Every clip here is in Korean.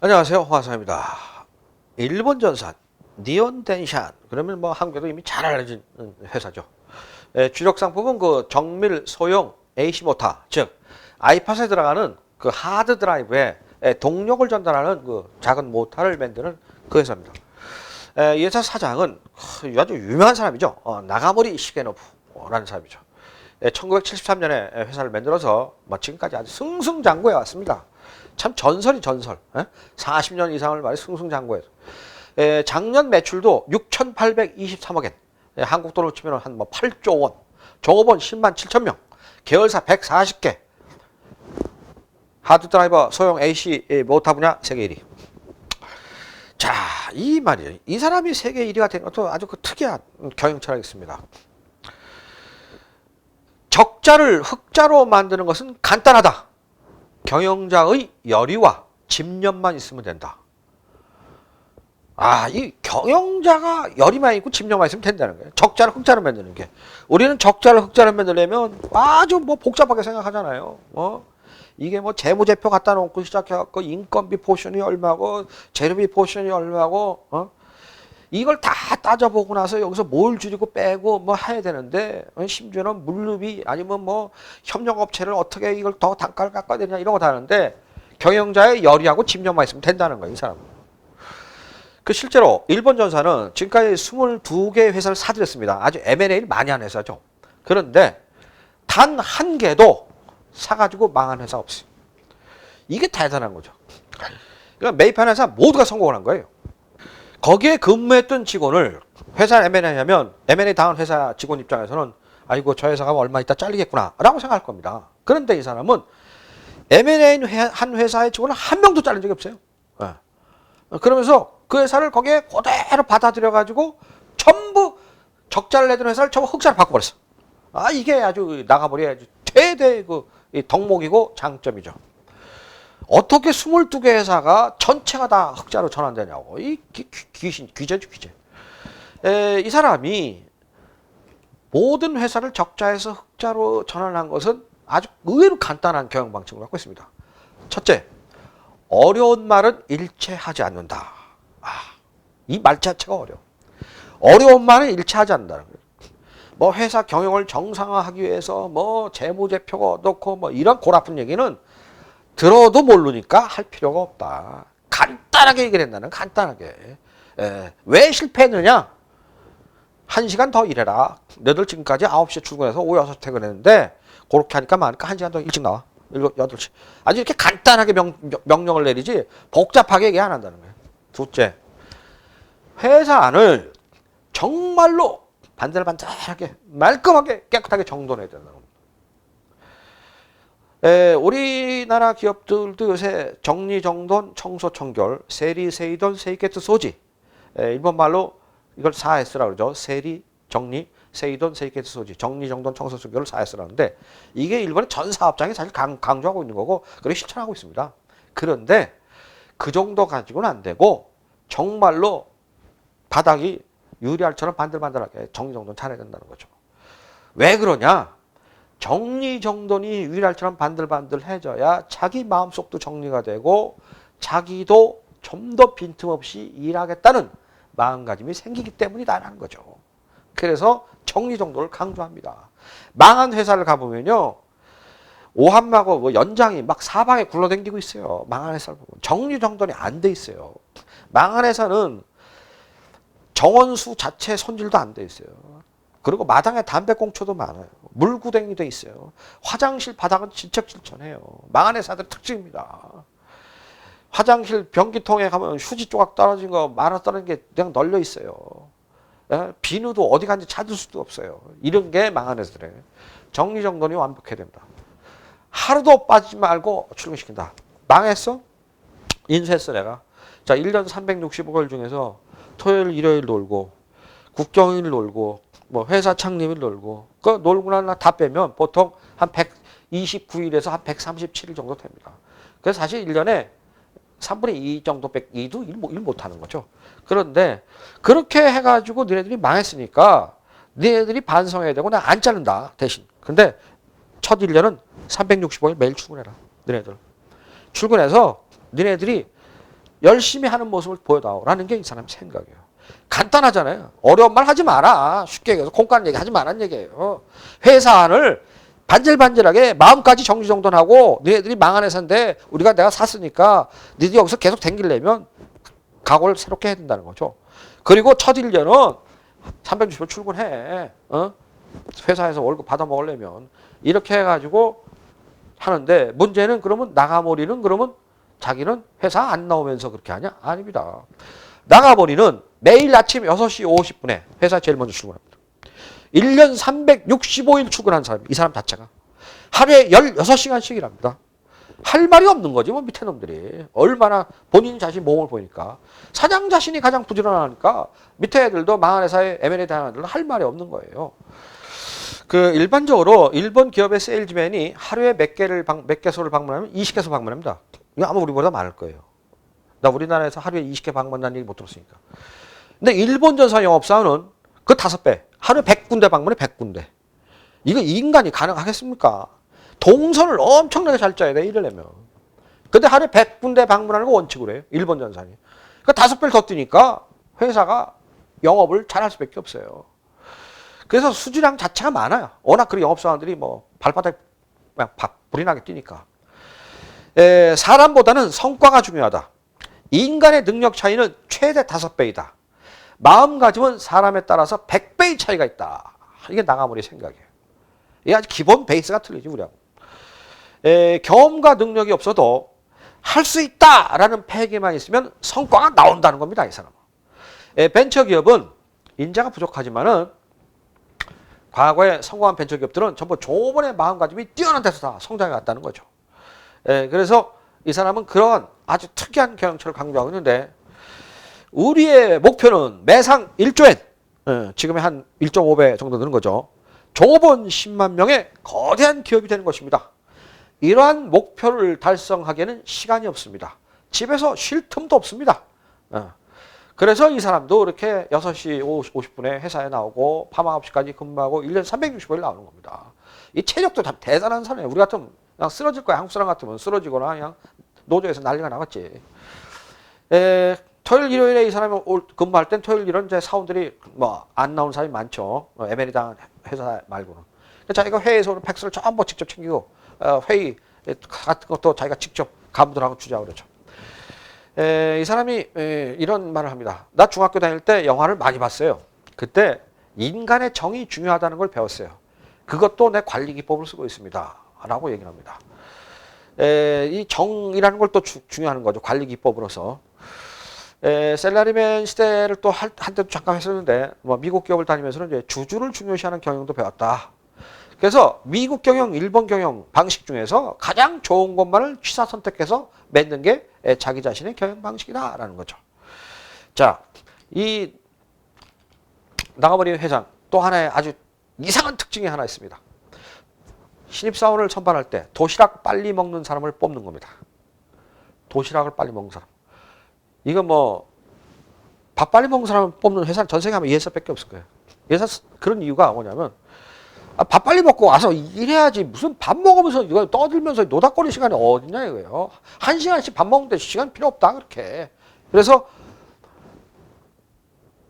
안녕하세요. 화사입니다. 일본 전산 니온 덴샨 그러면 뭐 한국에도 이미 잘 알려진 회사죠. 에, 주력 상품은 그 정밀 소형 AC 모터 즉 아이팟에 들어가는 그 하드 드라이브에 에, 동력을 전달하는 그 작은 모터를 만드는 그 회사입니다. 에, 이 회사 사장은 그 아주 유명한 사람이죠. 어, 나가모리 시게노프라는 사람이죠. 1973년에 회사를 만들어서 뭐 지금까지 아주 승승장구해 왔습니다. 참 전설이 전설. 에? 40년 이상을 말해 승승장구해서. 에, 작년 매출도 6,823억 엔. 에, 한국 돈으로 치면 한 뭐 8조 원. 종업원 10만 7천 명. 계열사 140개. 하드 드라이버 소형 AC 모터 분야 세계 1위. 자, 이 말이에요. 이 사람이 세계 1위가 된 것도 아주 그 특이한 경영 철학이 있습니다. 적자를 흑자로 만드는 것은 간단하다. 경영자의 열의와 집념만 있으면 된다. 아, 이 경영자가 열의만 있고 집념만 있으면 된다는 거예요. 적자를 흑자로 만드는 게. 우리는 적자를 흑자로 만들려면 아주 뭐 복잡하게 생각하잖아요. 어? 이게 뭐 재무제표 갖다 놓고 시작해갖고 인건비 포션이 얼마고 재료비 포션이 얼마고 어? 이걸 다 따져보고 나서 여기서 뭘 줄이고 빼고 뭐 해야 되는데 어, 심지어는 물류비 아니면 뭐 협력업체를 어떻게 이걸 더 단가를 깎아야 되냐 이런 거 다 하는데 경영자의 열의하고 집념만 있으면 된다는 거예요 이 사람은. 그 실제로 일본 전사는 지금까지 22개 회사를 사들였습니다. 아주 M&A를 많이 한 회사죠. 그런데 단 한 개도 사가지고 망한 회사 없어요 이게 대단한 거죠. 그러니까 매입한 회사 모두가 성공을 한 거예요 거기에 근무했던 직원을 회사 M&A 하면 M&A 당한 회사 직원 입장에서는 아이고 저 회사가 얼마 있다 잘리겠구나 라고 생각할 겁니다. 그런데 이 사람은 M&A 한 회사의 직원을 한 명도 잘린 적이 없어요. 예. 그러면서 그 회사를 거기에 그대로 받아들여 가지고 전부 적자를 내던 회사를 전부 흑자로 바꿔버렸어. 아 이게 아주 나가버리 아주 최대 그이 덕목이고 장점이죠. 어떻게 22개 회사가 전체가 다 흑자로 전환되냐고. 이 귀, 귀신, 귀재죠, 귀재. 에, 이 사람이 모든 회사를 적자에서 흑자로 전환한 것은 아주 의외로 간단한 경영 방식을 갖고 있습니다. 첫째, 어려운 말은 일체하지 않는다. 아, 이말 자체가 어려워. 어려운 말은 일체하지 않는다는 거예요. 뭐 회사 경영을 정상화하기 위해서 뭐 재무제표가 어떻고 뭐 이런 골아픈 얘기는 들어도 모르니까 할 필요가 없다. 간단하게 얘기를 한다는 간단하게. 에, 왜 실패했느냐? 한 시간 더 일해라. 너들 지금까지 9시에 출근해서 오후 6시 퇴근했는데 그렇게 하니까 많으니까 한 시간 더 일찍 나와. 7, 8시. 아주 이렇게 간단하게 명, 명령을 내리지 복잡하게 얘기 안 한다는 거예요. 둘째, 회사 안을 정말로 반들반들하게 말끔하게 깨끗하게 정돈해야 된다는 겁니다. 에, 우리나라 기업들도 요새 정리정돈, 청소청결, 세리, 세이돈, 세이게트 소지 에, 일본 말로 이걸 4S라고 그러죠. 세리, 정리, 세이돈, 세이게트 소지 정리정돈, 청소청결을 4S라는데 이게 일본의 전 사업장이 사실 강, 강조하고 있는 거고 그걸 실천하고 있습니다. 그런데 그 정도 가지고는 안 되고 정말로 바닥이 유리알처럼 반들반들하게 정리정돈 잘해야 된다는 거죠. 왜 그러냐? 정리정돈이 유일할처럼 반들반들해져야 자기 마음속도 정리가 되고 자기도 좀 더 빈틈없이 일하겠다는 마음가짐이 생기기 때문이다라는 거죠. 그래서 정리정돈을 강조합니다. 망한 회사를 가보면요. 오한마고 뭐 연장이 막 사방에 굴러다니고 있어요. 망한 회사를 보면 정리정돈이 안 돼 있어요. 망한 회사는 정원수 자체 손질도 안 돼 있어요. 그리고 마당에 담배꽁초도 많아요. 물구덩이 돼 있어요. 화장실 바닥은 질척질척해요. 망한 회사들 특징입니다. 화장실 변기통에 가면 휴지 조각 떨어진 거 말아 떨어진 게 그냥 널려 있어요. 예? 비누도 어디 간지 찾을 수도 없어요. 이런 게 망한 회사들에 정리정돈이 완벽해야 됩니다. 하루도 빠지지 말고 출근시킨다. 망했어? 인수했어 내가. 자 1년 365일 중에서 토요일 일요일 놀고 국경일 놀고 뭐 회사 창립일 놀고 그 놀고 나나 다 빼면 보통 한 129일에서 한 137일 정도 됩니다. 그래서 사실 1년에 3분의 2 정도 백 2도 일, 일 못하는 거죠. 그런데 그렇게 해가지고 너네들이 망했으니까 너네들이 반성해야 되고 나 안 자른다 대신. 근데 첫 1년은 365일 매일 출근해라. 너네들. 출근해서 너네들이 열심히 하는 모습을 보여다오라는 게 이 사람 생각이에요. 간단하잖아요. 어려운 말 하지 마라. 쉽게 얘기해서 콩가는 얘기 하지 말란 얘기예요. 회사 안을 반질반질하게 마음까지 정지정돈하고 너희들이 망한 회사인데 우리가 내가 샀으니까 너희들이 여기서 계속 댕기려면 각오를 새롭게 해야 된다는 거죠. 그리고 첫 1년은 360일 출근해. 어? 회사에서 월급 받아 먹으려면 이렇게 해가지고 하는데 문제는 그러면 나가버리는 그러면 자기는 회사 안 나오면서 그렇게 하냐? 아닙니다. 나가버리는 매일 아침 6시 50분에 회사 제일 먼저 출근합니다. 1년 365일 출근한 사람, 이 사람 자체가. 하루에 16시간씩 일합니다. 할 말이 없는 거지, 뭐, 밑에 놈들이. 얼마나 본인 자신 몸을 보니까. 사장 자신이 가장 부지런하니까 밑에 애들도 망한 회사의 M&A 대한 애들은 할 말이 없는 거예요. 그 일반적으로 일본 기업의 세일즈맨이 하루에 몇 개를 방, 몇 개소를 방문하면 20개소 방문합니다. 아마 우리보다 많을 거예요. 나 우리나라에서 하루에 20개 방문한다는 얘기 못 들었으니까. 근데 일본 전사 영업사원은 그 다섯 배, 하루에 100군데 방문해 100군데. 이거 인간이 가능하겠습니까? 동선을 엄청나게 잘 짜야 돼, 이러려면. 근데 하루에 100군데 방문하는 거 원칙으로 해요. 일본 전산이. 그 다섯 배를 더 뛰니까 회사가 영업을 잘할 수밖에 없어요. 그래서 수주량 자체가 많아요. 워낙 그 영업사원들이 뭐 발바닥에 그냥 박 불이 나게 뛰니까. 에, 사람보다는 성과가 중요하다. 인간의 능력 차이는 최대 다섯 배이다. 마음가짐은 사람에 따라서 100배의 차이가 있다. 이게 나가머리 생각이에요. 이게 아주 기본 베이스가 틀리지 우리하고. 에, 경험과 능력이 없어도 할 수 있다라는 패기만 있으면 성과가 나온다는 겁니다. 이 사람은. 에, 벤처기업은 인자가 부족하지만은 과거에 성공한 벤처기업들은 전부 조번의 마음가짐이 뛰어난 데서 다 성장해 갔다는 거죠. 에, 그래서 이 사람은 그런 아주 특이한 경영처를 강조하고 있는데 우리의 목표는 매상 1조엔 예, 지금의 한 1.5배 정도 되는 거죠. 조본 10만 명의 거대한 기업이 되는 것입니다. 이러한 목표를 달성하기에는 시간이 없습니다. 집에서 쉴 틈도 없습니다. 어. 그래서 이 사람도 이렇게 6시 50분에 회사에 나오고 밤 9시까지 근무하고 1년 365일 나오는 겁니다. 이 체력도 참 대단한 사람이에요. 우리 같으면 그냥 쓰러질 거야. 한국 사람 같으면 쓰러지거나 그냥 노조에서 난리가 나겠지. 에, 토요일, 일요일에 이 사람이 올, 근무할 땐 토요일, 일요일은 이제 사원들이 뭐 안 나오는 사람이 많죠. 어, M&A 당 회사 말고는. 그러니까 자기가 회의에서 오는 팩스를 전부 직접 챙기고 어, 회의 같은 것도 자기가 직접 간부들하고 주자고 그러죠. 에, 이 사람이 에, 이런 말을 합니다. 나 중학교 다닐 때 영화를 많이 봤어요. 그때 인간의 정이 중요하다는 걸 배웠어요. 그것도 내 관리 기법을 쓰고 있습니다. 라고 얘기를 합니다. 에, 이 정이라는 걸 또 중요한 거죠. 관리 기법으로서. 에, 셀라리맨 시대를 또 할, 한때도 잠깐 했었는데, 뭐, 미국 기업을 다니면서는 이제 주주를 중요시하는 경영도 배웠다. 그래서 미국 경영, 일본 경영 방식 중에서 가장 좋은 것만을 취사 선택해서 맺는 게 자기 자신의 경영 방식이다라는 거죠. 자, 이 나가버린 회장 또 하나의 아주 이상한 특징이 하나 있습니다. 신입사원을 선발할 때 도시락 빨리 먹는 사람을 뽑는 겁니다. 도시락을 빨리 먹는 사람. 이거 뭐, 밥 빨리 먹는 사람을 뽑는 회사는 전 세계 하면 이 회사밖에 없을 거예요. 이 회사 그런 이유가 뭐냐면, 아, 밥 빨리 먹고 와서 일해야지. 무슨 밥 먹으면서 이거 떠들면서 노닥거릴 시간이 어딨냐 이거예요. 한 시간씩 밥 먹는데 시간 필요 없다, 그렇게. 그래서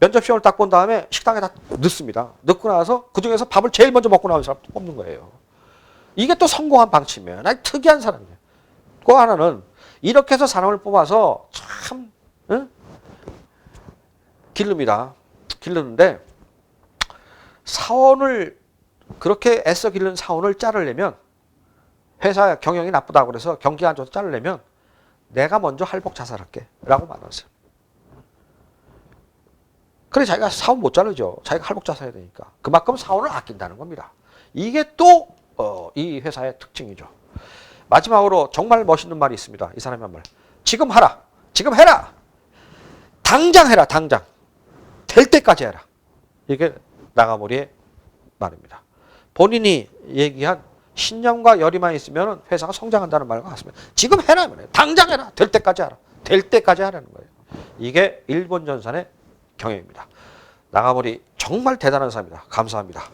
면접 시험을 딱 본 다음에 식당에 다 넣습니다. 넣고 나서 그 중에서 밥을 제일 먼저 먹고 나온 사람 뽑는 거예요. 이게 또 성공한 방침이에요. 아주 특이한 사람이에요. 그 하나는 이렇게 해서 사람을 뽑아서 참 응? 기릅니다. 기르는데 사원을 그렇게 애써 기르는 사원을 자르려면 회사 경영이 나쁘다고 그래서 경기가 안 좋아서 자르려면 내가 먼저 할복 자살할게 라고 말하세요. 그래 자기가 사원 못 자르죠. 자기가 할복 자살해야 되니까. 그만큼 사원을 아낀다는 겁니다. 이게 또 어, 이 회사의 특징이죠. 마지막으로 정말 멋있는 말이 있습니다. 이 사람의 한 말. 지금 하라. 지금 해라. 당장 해라. 당장. 될 때까지 해라. 이게 나가머리의 말입니다. 본인이 얘기한 신념과 열의만 있으면 회사가 성장한다는 말과 같습니다. 지금 해라. 당장 해라. 될 때까지 하라. 될 때까지 하라는 거예요. 이게 일본 전산의 경영입니다. 나가머리 정말 대단한 사람입니다. 감사합니다.